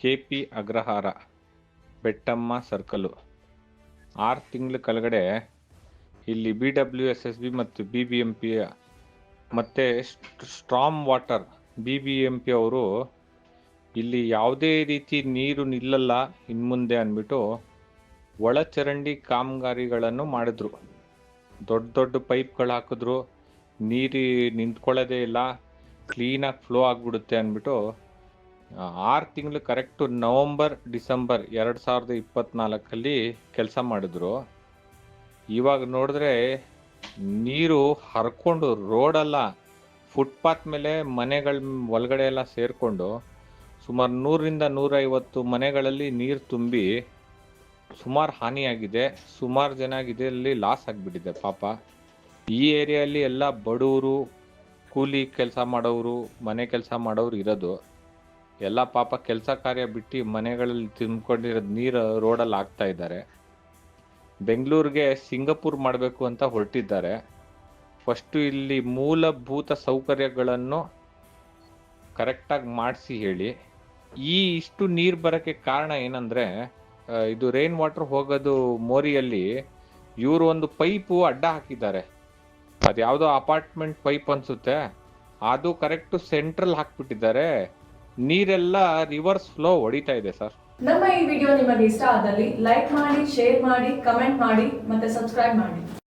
K P Agrahara, Bettamma circle. ಆರು ತಿಂಗಳ ಕೆಳಗಡೆ ಇಲ್ಲಿ B W S S B ಮತ್ತು ಬಿ ಬಿ ಎಂ ಪಿ ಮತ್ತು storm water, B B M P ಅವರು ಇಲ್ಲಿ ಯಾವುದೇ ರೀತಿ ನೀರು ನಿಲ್ಲಲ್ಲ ಇನ್ಮುಂದೆ ಅಂದ್ಬಿಟ್ಟು ಒಳಚರಂಡಿ ಕಾಮಗಾರಿಗಳನ್ನು ಮಾಡಿದ್ರು. ದೊಡ್ಡ ದೊಡ್ಡ ಪೈಪ್ಗಳು ಹಾಕಿದ್ರು, ನೀರು ನಿಂತ್ಕೊಳ್ಳೋದೇ ಇಲ್ಲ, ಕ್ಲೀನಾಗಿ ಫ್ಲೋ ಆಗಿಬಿಡುತ್ತೆ ಅಂದ್ಬಿಟ್ಟು ಆರು ತಿಂಗಳು ಕರೆಕ್ಟು ನವಂಬರ್, ಡಿಸೆಂಬರ್ ಎರಡು ಸಾವಿರದ ಇಪ್ಪತ್ತ್ನಾಲ್ಕಲ್ಲಿ ಕೆಲಸ ಮಾಡಿದ್ರು. ಇವಾಗ ನೋಡಿದ್ರೆ ನೀರು ಹರ್ಕೊಂಡು ರೋಡೆಲ್ಲ, ಫುಟ್ಪಾತ್ ಮೇಲೆ ಮನೆಗಳ ಒಳಗಡೆ ಎಲ್ಲ ಸೇರಿಕೊಂಡು ಸುಮಾರು ನೂರರಿಂದ ನೂರೈವತ್ತು ಮನೆಗಳಲ್ಲಿ ನೀರು ತುಂಬಿ ಸುಮಾರು ಹಾನಿಯಾಗಿದೆ, ಸುಮಾರು ಜನ ಇದರಲ್ಲಿ ಲಾಸ್ ಆಗಿಬಿಟ್ಟಿದೆ ಪಾಪ. ಈ ಏರಿಯಲ್ಲಿ ಎಲ್ಲ ಬಡವರು, ಕೂಲಿ ಕೆಲಸ ಮಾಡೋರು ಮನೆ ಕೆಲಸ ಮಾಡೋರು ಇರೋದು. ಎಲ್ಲ ಪಾಪ ಕೆಲಸ ಕಾರ್ಯ ಬಿಟ್ಟು ಮನೆಗಳಲ್ಲಿ ತುಂಬಿಕೊಂಡಿರೋದು ನೀರು ರೋಡಲ್ಲಿ ಹಾಕ್ತಾ ಇದ್ದಾರೆ. ಬೆಂಗಳೂರಿಗೆ ಸಿಂಗಪುರ್ ಮಾಡಬೇಕು ಅಂತ ಹೊರಟಿದ್ದಾರೆ. ಫಸ್ಟು ಇಲ್ಲಿ ಮೂಲಭೂತ ಸೌಕರ್ಯಗಳನ್ನು ಕರೆಕ್ಟಾಗಿ ಮಾಡಿಸಿ ಹೇಳಿ. ಈ ಇಷ್ಟು ನೀರು ಬರೋಕ್ಕೆ ಕಾರಣ ಏನಂದರೆ ಇದು ರೈನ್ ವಾಟರ್ ಹೋಗೋದು ಮೋರಿಯಲ್ಲಿ ಇವರು ಒಂದು ಪೈಪು ಅಡ್ಡ ಹಾಕಿದ್ದಾರೆ. ಅದು ಯಾವುದೋ ಅಪಾರ್ಟ್ಮೆಂಟ್ ಪೈಪ್ ಅನಿಸುತ್ತೆ. ಅದು ಕರೆಕ್ಟು ಸೆಂಟ್ರಲ್ ಹಾಕ್ಬಿಟ್ಟಿದ್ದಾರೆ. ನೀರೆಲ್ಲ ರಿವರ್ಸ್ ಫ್ಲೋ ಹೊಡಿತಾ ಇದೆ ಸರ್ ನಮ್ಮ ಈ ವಿಡಿಯೋ ನಿಮಗೆ ಇಷ್ಟ ಆದಲ್ಲಿ ಲೈಕ್ ಮಾಡಿ ಶೇರ್ ಮಾಡಿ ಕಮೆಂಟ್ ಮಾಡಿ, ಮತ್ತೆ ಸಬ್ಸ್ಕ್ರೈಬ್ ಮಾಡಿ.